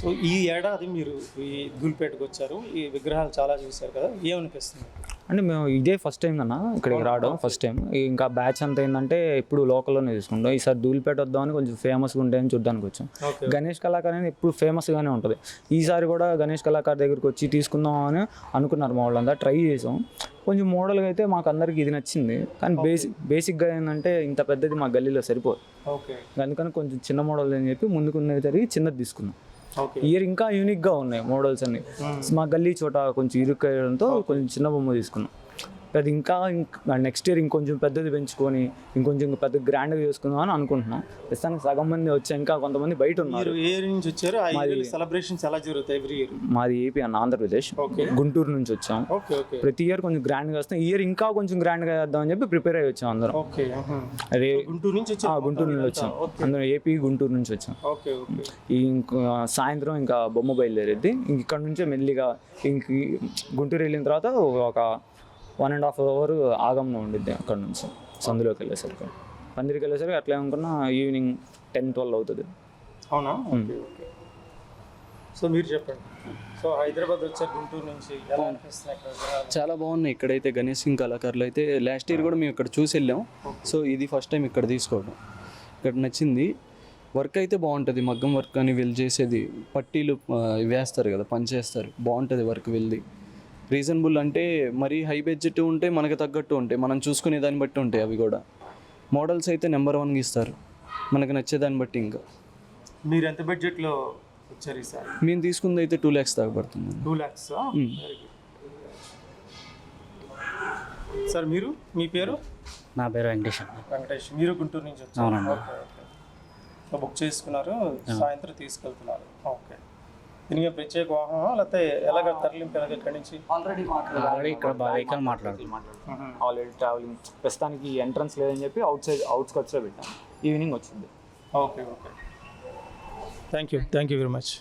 So ఈ ఏడాది మీరు ఈ ధూల్పేటకు వచ్చారు. ఈ విగ్రహాలు చాలా చూశారు కదా. ఏమనిపిస్తుంది? అంటే మేము ఇదే ఫస్ట్ టైం అన్న ఇక్కడికి రావడం ఫస్ట్ టైం. ఇంకా బ్యాచ్ అంతా ఏంటంటే ఇప్పుడు లోకల్లోనే తీసుకుంటాం ఈసారి ధూళిపేట వద్దామని కొంచెం ఫేమస్గా ఉంటాయని చూడడానికి వచ్చాం. గణేష్ కళాకార్ అనేది ఎప్పుడు ఫేమస్గానే ఉంటుంది. ఈసారి కూడా గణేష్ కళాకార్ దగ్గరికి వచ్చి తీసుకుందాం అని అనుకున్నారు మా వాళ్ళంతా. ట్రై చేసాం. కొంచెం మోడల్గా అయితే మాకు అందరికి ఇది నచ్చింది. కానీ బేసిక్ బేసిక్గా ఏంటంటే ఇంత పెద్దది మా గల్లీలో సరిపోదు. ఓకే. అందుకని కొంచెం చిన్న మోడల్ అని చెప్పి ముందుకున్నది జరిగి చిన్నది తీసుకున్నాం. ఇయర్ ఇంకా యూనిక్గా ఉన్నాయి మోడల్స్ అన్ని. మా గల్లీ చోట కొంచెం ఇరుక్కడంతో కొంచెం చిన్న బొమ్మ తీసుకున్నాం. అది ఇంకా నెక్స్ట్ ఇయర్ ఇంకొంచెం పెద్దది పెంచుకొని ఇంకొంచెం పెద్ద గ్రాండ్గా చేసుకుందాం అని అనుకుంటున్నాం. ప్రస్తుతానికి సగం మంది వచ్చి ఇంకా కొంతమంది బయట ఉన్నారు. ఏ నుంచి వచ్చారు? సెలబ్రేషన్స్ ఎలా జరుగుతాయి ఎవ్రీ ఇయర్ మాది ఏపీ అన్న ఆంధ్రప్రదేశ్. ఓకే. గుంటూరు నుంచి వచ్చాం. ప్రతి ఇయర్ కొంచెం గ్రాండ్గా వస్తాం. ఈ ఇయర్ ఇంకా కొంచెం గ్రాండ్గా చేద్దామని చెప్పి ప్రిపేర్ అయ్యి వచ్చాం అందరం. ఓకే అదే గుంటూరు నుంచి ఆ, వచ్చారు గుంటూరు నుంచి వచ్చాం. అందరం ఏపీ గుంటూరు నుంచి వచ్చాం. ఇంక సాయంత్రం ఇంకా బొమ్మ బయలుదేరేది ఇంక ఇక్కడ నుంచే మెల్లిగా ఇంక గుంటూరు వెళ్ళిన తర్వాత ఒక వన్ అండ్ హాఫ్ అవర్ ఆగంలో ఉండిద్ది అక్కడ నుంచి. సందులోకి వెళ్ళేసరికి. పందిరికి వెళ్ళేసరికి అట్లా అనుకున్నా ఈవినింగ్ టెన్ ట్వెల్వ్ అవుతుంది. అవునా? Okay okay. సో మీరు చెప్పండి. సో హైదరాబాద్ వచ్చారు గుంటూరు నుంచి ఎలా విగ్రహాలు? చాలా బాగున్నాయి. ఇక్కడైతే గణేష్ సింగ్ కళాకారులు అయితే లాస్ట్ ఇయర్ కూడా మేము ఇక్కడ చూసి వెళ్ళాం. సో ఇది ఫస్ట్ టైం ఇక్కడ తీసుకోవడం. ఇక్కడ నచ్చింది. వర్క్ అయితే బాగుంటుంది. మగ్గం వర్క్ అని వీళ్ళు చేసేది. పట్టీలు వేస్తారు కదా పని చేస్తారు బాగుంటుంది వర్క్ వీళ్ళది రీజనబుల్ అంటే మరీ హై బడ్జెట్ ఉంటే మనకు తగ్గట్టు ఉంటాయి. మనం చూసుకునే దాన్ని బట్టి ఉంటాయి అవి కూడా. మోడల్స్ అయితే నెంబర్ వన్గా ఇస్తారు. మనకు నచ్చేదాన్ని బట్టి ఇంకా. మీరు ఎంత బడ్జెట్లో వచ్చారు ఈసారి మేము తీసుకుంది అయితే టూ ల్యాక్స్ దాకా పడుతుంది. టూ ల్యాక్స్ సార్ మీరు? మీ పేరు? నా పేరు వెంకటేష్ అన్న వెంకటేష్. మీరు గుంటూరు నుంచి వచ్చారు. బుక్ చేసుకున్నారు. సాయంత్రం తీసుకెళ్తున్నారు. ఓకే. దీనికి ప్రత్యేక వాహనం లేకపోతే ఎలాగ తరలింపు ఎలాగ ఇక్కడి నుంచి? ఆల్రెడీ ఇక్కడ వెహికల్ మాట్లాడుతున్నాం ఆల్రెడీ ట్రావెలింగ్. ప్రస్తుతానికి ఎంట్రన్స్ లేదని చెప్పి అవుట్ సైడ్ అవుట్స్కట్స్లో పెట్టాం. ఈవినింగ్ వచ్చింది. Okay okay. Thank you. Thank you very much.